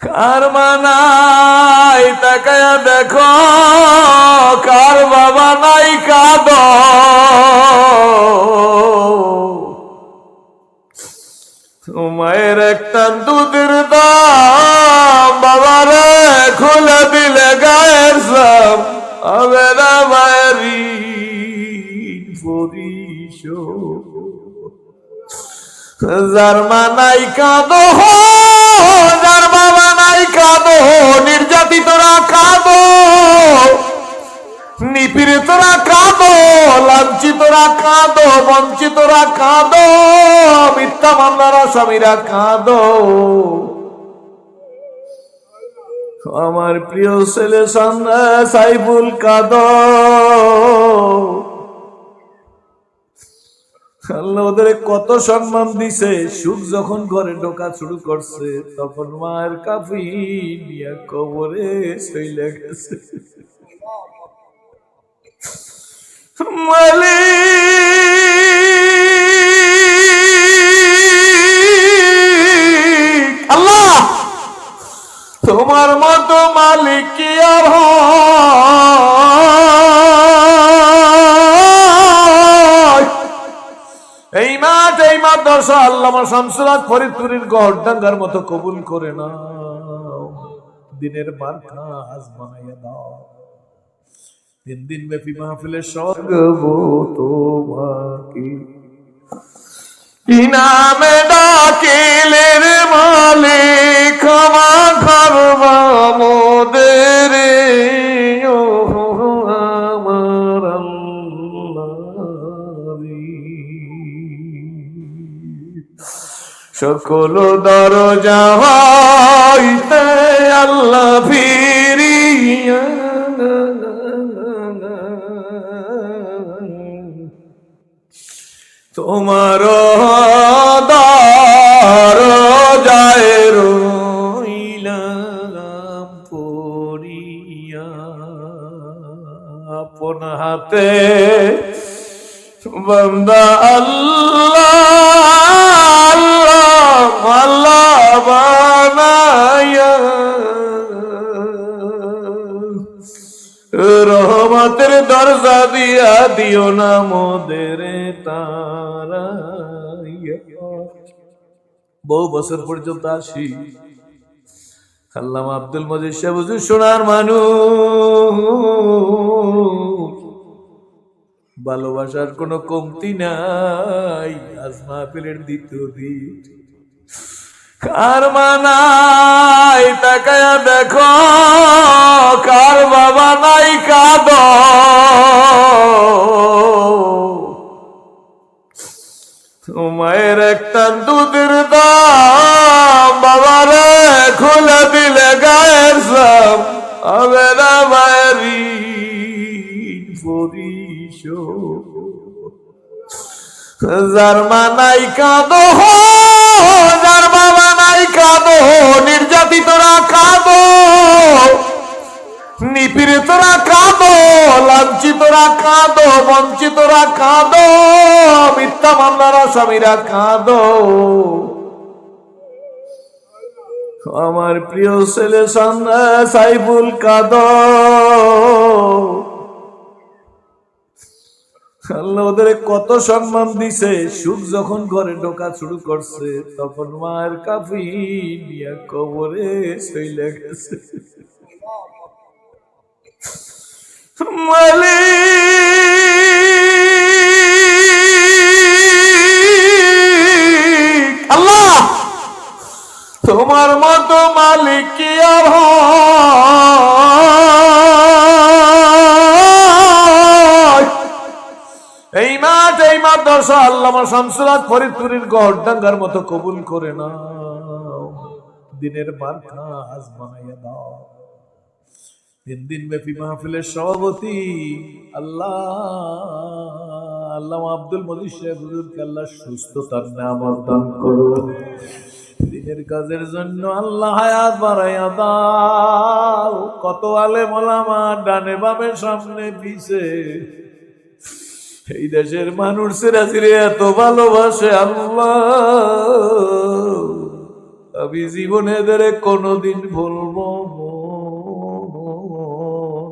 কার মানাই তাকায়া দেখো, কার বাবা নাই কাদ। মায়ের একটা দুধের দাম বাবারে খুলে দিলে গায়ের সাম। হবে না মায়েরই পরিশোধ। যার মা নাই কাঁদো, যার বাবা নাই কাঁদো নির্যাতিতরা কাঁদো। নিপীড়িতরা কাঁদো লাঞ্ছিতরা কাঁদো বঞ্চিতরা কাঁদো, মিথ্যা মামলার আসামিরা কাঁদো। আমার প্রিয় ছেলে সাইফুল কাঁদো। ওদের কত সম্মান দিছে সুখ যখন ঘরে ঢোকা শুরু করছে, তখন মায়ের কাফি কবরে শৈলে গেছে আল্লাহ, তোমার মতো মালিক কি আর হয়? মাদ্রাসা আল্লামা শামসুরাজ ফরিদপুরের গড়ডাঙ্গার মতো কবুল করে না দিনের মার্কা আজ বানাইয়া দাও। তিন দিন ব্যাপী মাহফিলের স্বর্গ তোমাকে। কি নামে ডাকিলের মালিক, ক্ষমা করবা মোদের। সকল দরজা হইতে আল্লাহ ফিরিয়া। তোমার দরজায় রইলাম পড়িয়া। আপন হাতে বন্দা আল্লাহ দিয়া দিও না মোদের বহু বছর পর্যন্ত আসি। আল্লামা আব্দুল মজিদ হুজুর সোনার মানুষ। ভালোবাসার কোনো কমতি নাই, আজ মাহফিলের দ্বিতীয় দিন। কার মানাই তাকায়া দেখো, কার যার মা নাই কাঁদো যার বাবা নাই কাঁদো নির্যাতিতরা কাঁদো। নিপীড়িতরা কাঁদো লাঞ্ছিতরা কাঁদো বঞ্চিতরা কাঁদো, মিথ্যা মামলার আসামিরা কাঁদো। আমার প্রিয় ছেলে সাইফুল কাঁদো। আল্লাহ ওদের কত সম্মান দিছে। সুখ যখন ঘরে ঢোকা শুরু করছে, তখন মায়ের কাফি নিয়ে কবরে শৈলে গেছে। আল্লাহ! তোমার মতো মালিক কি আর মাদ্রাসা আল্লামা গড়ডাঙ্গার মতো কবুল করে না দিনের মার্কা আজ বানাইয়া দাও। তিন দিন ব্যাপী মাহফিলের সভাপতি আল্লাহ। আল্লাহ আব্দুল মজিদ সাহেব, হুজুরকে আল্লাহ সুস্থতার নামত দান করো দিনের কাজের জন্য আল্লাহ হায়াত বাড়াইয়া দাও। কত আলে মোলামা ডানে বামে সামনে পিছে এই দেশের মানুষ সিরে এত ভালোবাসে আল্লাহ। আমি জীবনে এদের কোনোদিন ভুলবো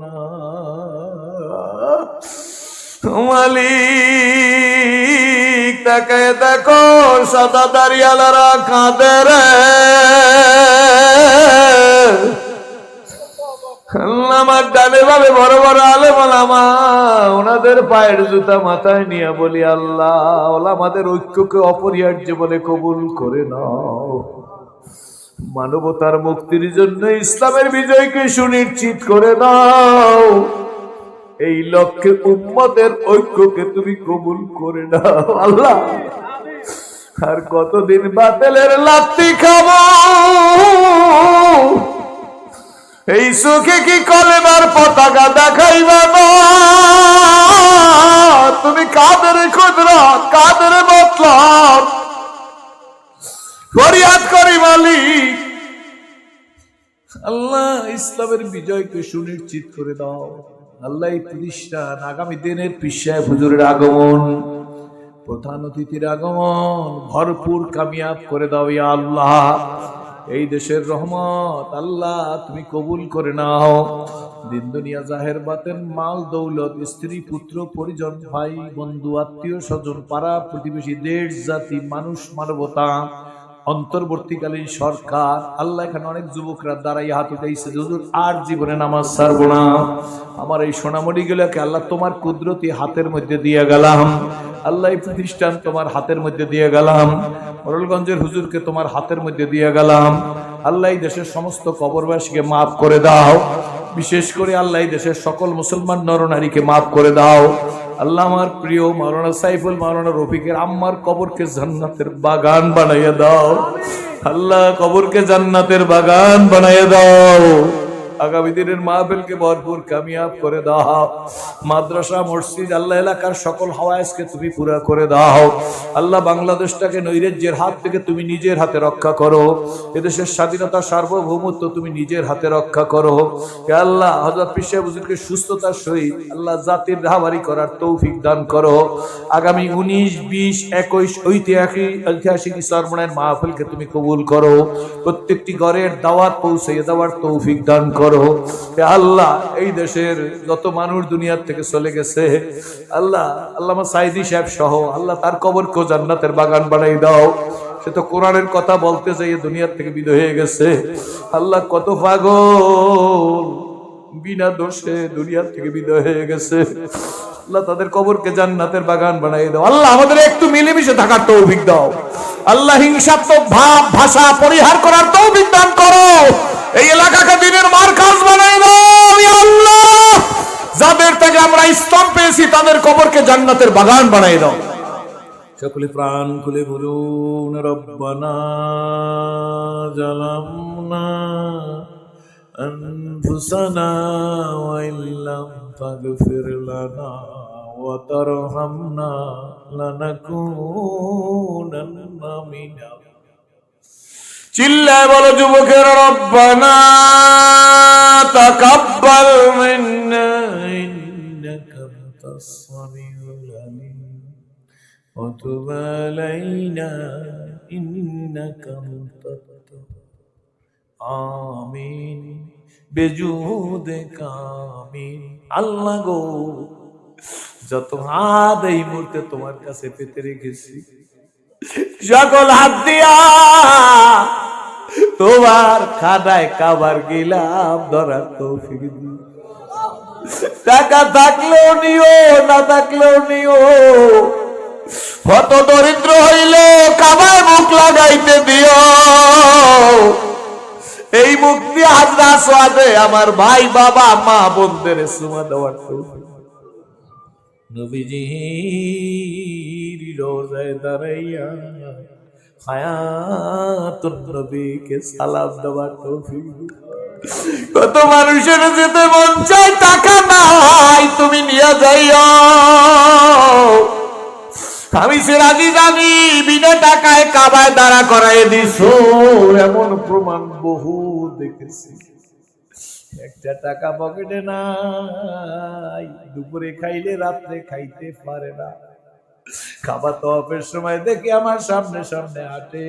না। মালিক তাকে দেখো, সাদা দাঁড়িয়ালারা কাঁদে রে। আমার ডানে ভাবে বড় বড় আলে বলামা ওনাদের পায়ের জুতা মাথায় নিয়ে বলি, আল্লাহ, ওলা আমাদের ঐক্যকে অপরিহার্য বলে কবুল করে নাও। মানবতার মুক্তির জন্য ইসলামের বিজয়কে সুনিশ্চিত করে দাও এই লক্ষ্যে উম্মতের ঐক্যকে তুমি কবুল করে দাও আল্লাহ, আর কতদিন বাতেলের লাত্তি খাব? এই সুখে কি কলেমার পতাকা দেখাইবা না? তুমি কাদের খুদরা কাদের মতলব? ফরিয়াদ করি মালিক। আল্লাহ ইসলামের বিজয়কে সুনিশ্চিত করে দাও। আল্লাহ এই প্রতিষ্ঠান আগামী দিনের পিসায় হুজুরের আগমন, প্রধান অতিথির আগমন, ভরপুর কামিয়াব করে দাও ইয়া আল্লাহ। এই দেশের রহমত আল্লাহ তুমি কবুল করে নাও। দিন দুনিয়া জাহের বাতেন, মাল, দৌলত, স্ত্রী, পুত্র, পরিজন, ভাই, বন্ধু, আত্মীয়, স্বজন, পাড়া, প্রতিবেশী, দেশ, জাতি, মানুষ, মানবতা। অন্তর্বর্তীকালীন সরকার, আল্লাহ এখানে অনেক যুবকরা দাঁড়াই হাত উঠাইছে হুজুর, আর জীবনে নামাজ ছাড়বো না। আমার এই সোনামণি গুলোকে আল্লাহ তোমার কুদরতি হাতের মধ্যে দিয়ে গেলাম। আল্লাহ এই প্রতিষ্ঠান তোমার হাতের মধ্যে দিয়ে গেলাম। মোরলগঞ্জের হুজুরকে তোমার হাতের মধ্যে দিয়ে গেলাম। আল্লাহ দেশের সমস্ত কবরবাসীকে মাফ করে দাও। বিশেষ করে আল্লাহ দেশের সকল মুসলমান নরনারীকে মাফ করে দাও। আল্লাহ আমার প্রিয় মাওলানা সাইফুল মাওলানা রফিকের আম্মার কবরকে জান্নাতের বাগান বানাইয়া দাও। আল্লাহ কবরকে জান্নাতের বাগান বানাইয়া দাও। আগামী দিনের মাহফিলকে ভরপুর কামিয়াব করে দাও। মাদ্রাসা, মসজিদ, আল্লাহ এলাকার সকল হাওয়াইজকে তুমি পুরা করে দাও। আল্লাহ বাংলাদেশটাকে নৈরাজ্যের হাত থেকে তুমি নিজের হাতে রক্ষা করো। এদেশের স্বাধীনতা, সার্বভৌমত্ব তুমি নিজের হাতে রক্ষা করো। আল্লাহ হজরত পিসা বুজুরকে সুস্থতার সহিত আল্লাহ জাতির রাহাবারি করার তৌফিক দান করো। আগামী উনিশ, বিশ, একুশ ঐতিহাসিক ঐতিহাসিক সরমনের মাহফিলকে তুমি কবুল করো। প্রত্যেকটি ঘরের দাওয়াত পৌঁছে দেওয়ার তৌফিক দান করো। হে আল্লাহ, এই দেশের যত মানুষ দুনিয়ার থেকে চলে গেছে, আল্লাহ আল্লাহ সাইদি সাহেব সহ, আল্লাহ তার কবরকেও জান্নাতের বাগান বানাই দাও। সে তো কোরআনের কথা বলতে চাই দুনিয়ার থেকে বিদ হয়ে গেছে। আল্লাহ, কত পাগল। বিনা দোষে দুনিয়ার থেকে বিদায় হয়ে গেছে। আল্লাহ তাদের কবরকে জান্নাতের বাগান বানাই দাও। আল্লাহ, আমাদের একটু মিলেমিশে থাকার তৌফিক দাও। আল্লাহ হিংসাত্মক ভাব, ভাষা পরিহার করার তৌফিক দান করো এই এলাকাকে দিনের মার্কাজ বানাই দাও ইয়া আল্লাহ যাদের থেকে আমরা ইসলাম পেয়েছি তাদের কবরকে জান্নাতের বাগান বানাই দাও সকলে প্রাণ খুলে বলুন রব্বানা জালামনা أنفسنا وإن لم تغفر لنا وترحمنا لنكونن من চিল্লায় বলো যুবকের রব্বানা তাকাব্বাল মিন্না ইন্নাকা আনতাস সামিউল আলিম وتب علينا إنك أنت আমিন বেজুদ কামিন আল্লাহ গো যত হাত এই মুহূর্তে তোমার কাছে পেতে রেখেছি সকল হাত দিয়া তোমার খাদায় কাবার গেলাম ধরার তৌফিক দিও। টাকা থাকলেও নিও না থাকলেও নিও কত দরিদ্র হইল কাবার মুখ লাগাইতে দিও। এই মুক্তি হাজরা সোয়াদে আমার ভাই বাবা মা বোনদের সুমা দেওয়ার নবীজির রোজায় দাঁড়াইয়া হায়াতুন নবীকে সালাম দেওয়ার তৌফিক। কত মানুষের যেতে মন চায় টাকা নাই তুমি নিয়ে যাইও। আমি সে রাজি জানি, বিনা টাকায় কাবায় দাঁড়া করাই দিস এমন প্রমাণ বহু দেখেছি। একটা টাকা পকেটে নাই, দুপুরে খাইলে রাত্রে খাইতে পারে না। খাবার তো অফের সময় দেখি আমার সামনে সামনে হাঁটে।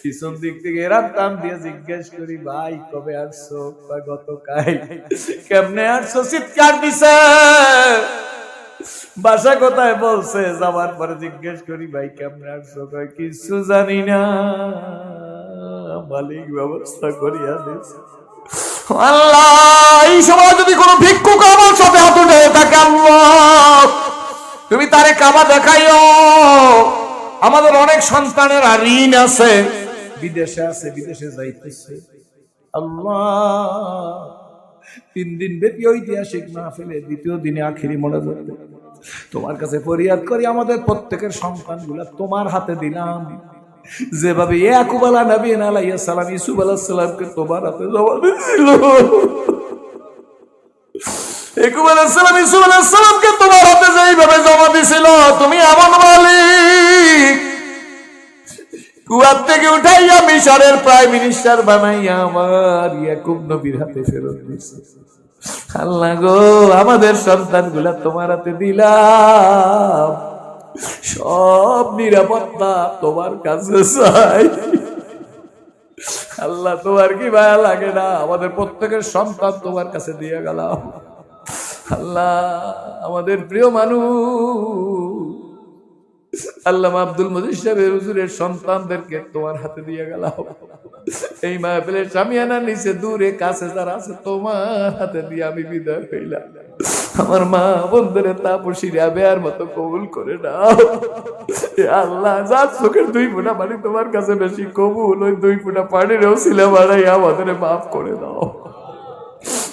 পিছন দিক থেকে এরাম টান দিয়ে জিজ্ঞেস করি, ভাই, কবে আসছো? বা গত কাই কেমনে আসছো? চিৎকার দিছে। বাসা কোথায় বলছে? যাবার পরে জিজ্ঞেস করি, ভাই, কেমন আসছো কিছু জানি না। মালিক ব্যবস্থা করিয়া দিছে আল্লাহ, এই সময় যদি কোনো ভিক্ষুক আমার সাথে হাত উঠে থাকে আল্লাহ, তুমি তারে কাবা দেখাইও। আমাদের অনেক সন্তানের ঋণ আছে। বিদেশে আছে, বিদেশে যাইতেছে। আল্লাহ তিন দিন ব্যাপী ঐতিহাসিক মাহফিলে দ্বিতীয় দিনে আখিরি মনে যাবে তোমার কাছে ফরিয়াদ করি, আমাদের প্রত্যেকের সন্তানগুলা তোমার হাতে দিলাম। যেভাবে ইয়াকুব আলা নবী আলাইহিস সালাম ইসুফ আলাইহিস সালামকে তোমার হাতে জমা দিয়েছিল ইয়াকুব আলাইহিস সালাম ইসুফ আলাইহিস সালামকে তোমার হাতে যেইভাবে জমা দিছিল, তুমি আমার মালিক। কুয়ার থেকে উঠাইয়া মিশরের প্রাইম মিনিস্টার বানাইয়া আমার ইয়াকুব নবীর হাতে ফেরত দিয়েছে আল্লাহ গো, আমাদের সন্তানগুলা তোমার হাতে দিলাম। সব নিরাপত্তা তোমার কাছে চাই। আল্লাহ তোমার কি ভালো লাগে না? আমাদের প্রত্যেকের সন্তান তোমার কাছে দিয়ে গেলাম। আল্লাহ, আমাদের প্রিয় মানুষ আল্লাহ আব্দুল মজিদ সাহেবের হুজুরের সন্তানদেরকে তোমার হাতে দিয়ে গেলাম এই মাহফিলের সামিয়ানা নিচে দূরে কাছে যারা আছে তোমার হাতে দিয়ে আমি বিদায় হইলাম আমার মা বন্ধুরে তাপসিরা বেয়ার মতো কবুল করে নাও এ আল্লাহ যা চোখের দুই ফোঁটা পানি তোমার কাছে বেশি কবুল ওই দুই ফোঁটা পানিরও ছিলে বাড়াই আমাদের মাফ করে দাও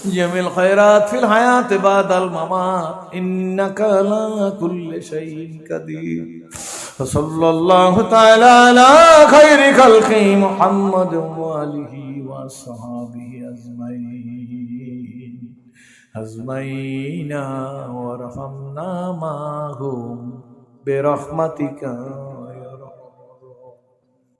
جميع الخيرات في الحياة بعد الممات إنك على كل شيء قدير وصلى الله تعالى على خير خلقه محمد وآله وصحابه أجمعين. أجمعين وارحمنا معهم برحمتك.